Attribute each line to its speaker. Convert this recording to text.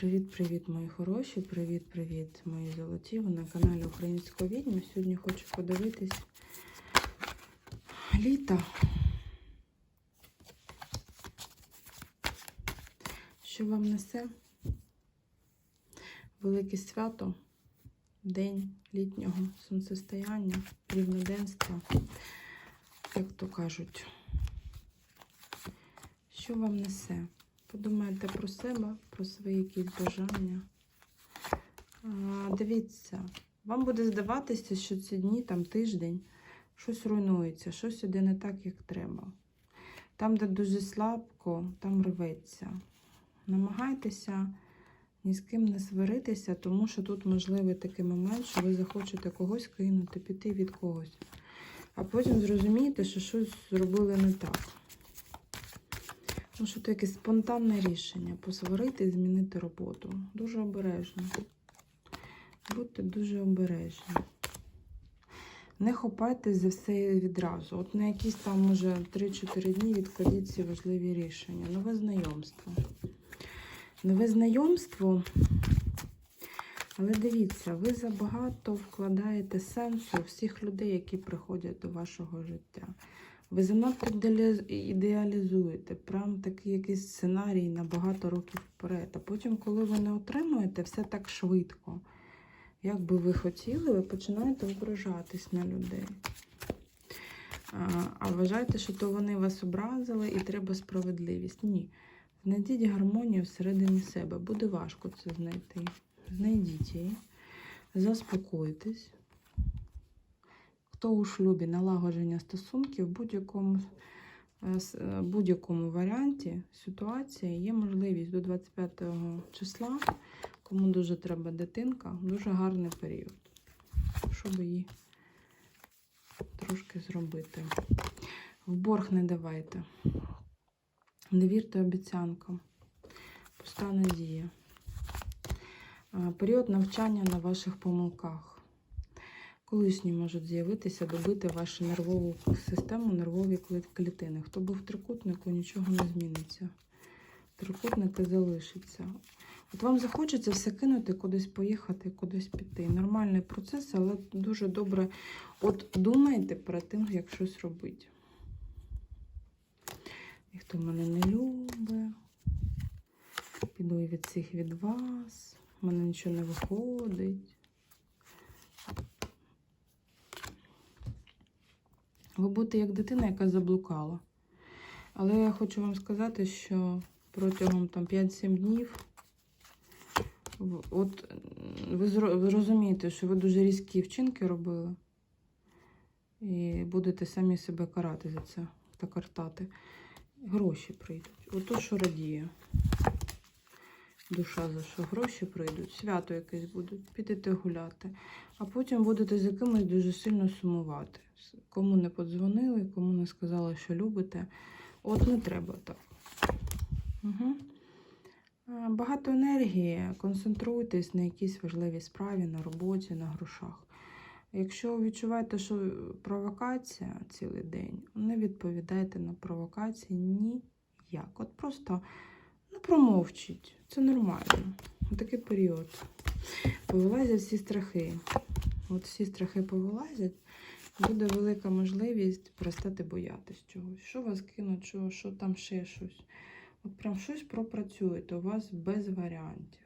Speaker 1: Привіт-привіт, мої хороші! Привіт-привіт, мої золоті! Ви на каналі Українського відьми. Сьогодні хочу подивитись літо. Що вам несе? Велике свято, день літнього сонцестояння, рівноденства, як то кажуть. Що вам несе? Подумайте про себе, про свої якісь бажання. Дивіться, вам буде здаватися, що ці дні, там тиждень, щось руйнується, щось іде не так, як треба. Там, де дуже слабко, там рветься. Намагайтеся ні з ким не сваритися, тому що тут можливий такий момент, що ви захочете когось кинути, піти від когось. А потім зрозумієте, що щось зробили не так. Ну, що це якесь спонтанне рішення посварити і змінити роботу. Дуже обережно. Будьте дуже обережні. Не хопайтесь за все відразу. От на якісь там, може, 3-4 дні відкладіть ці важливі рішення. Нове знайомство. Нове знайомство. Але дивіться, ви забагато вкладаєте сенсу всіх людей, які приходять до вашого життя. Ви занадто ідеалізуєте, прям такий якийсь сценарій на багато років вперед. А потім, коли ви не отримуєте, все так швидко. Як би ви хотіли, ви починаєте ображатись на людей. А, вважаєте, що то вони вас образили і треба справедливість. Ні. Знайдіть гармонію всередині себе. Буде важко це знайти. Знайдіть її, заспокойтесь хто у шлюбі налагодження стосунків в будь-якому е, е, будь-якому варіанті ситуації є можливість до 25 числа, кому дуже треба дитинка, дуже гарний період, щоб її трошки зробити. В борг не давайте. Не вірте обіцянкам. Пуста надія. Е, Період навчання на ваших помилках. Колишні можуть з'явитися, добити вашу нервову систему, нервові клітини. Хто був в трикутнику, нічого не зміниться. Трикутник і залишиться. От вам захочеться все кинути, кудись поїхати, кудись піти. Нормальний процес, але дуже добре. От думайте перед тим, як щось робити. І хто мене не любить, піду від цих від вас. У мене нічого не виходить. Ви будете як дитина, яка заблукала. Але я хочу вам сказати, що протягом там 5-7 днів, от ви, розумієте, що ви дуже різкі вчинки робили, і будете самі себе карати за це та картати. Гроші прийдуть. Ото що радіє. Душа за що гроші прийдуть, свято якесь будуть, підете гуляти, а потім будете з якимось дуже сильно сумувати. Кому не подзвонили, кому не сказали, що любите. От не треба так. Угу. Багато енергії, концентруйтесь на якійсь важливій справі, на роботі, на грошах. Якщо відчуваєте, що провокація цілий день, не відповідайте на провокації ніяк. От просто промовчіть. Це нормально. Такий період. Повилазять всі страхи. От всі страхи повилазять, буде велика можливість перестати боятись чогось. Що вас кинуть, що, що там ще щось. От прям щось пропрацюєте, у вас без варіантів.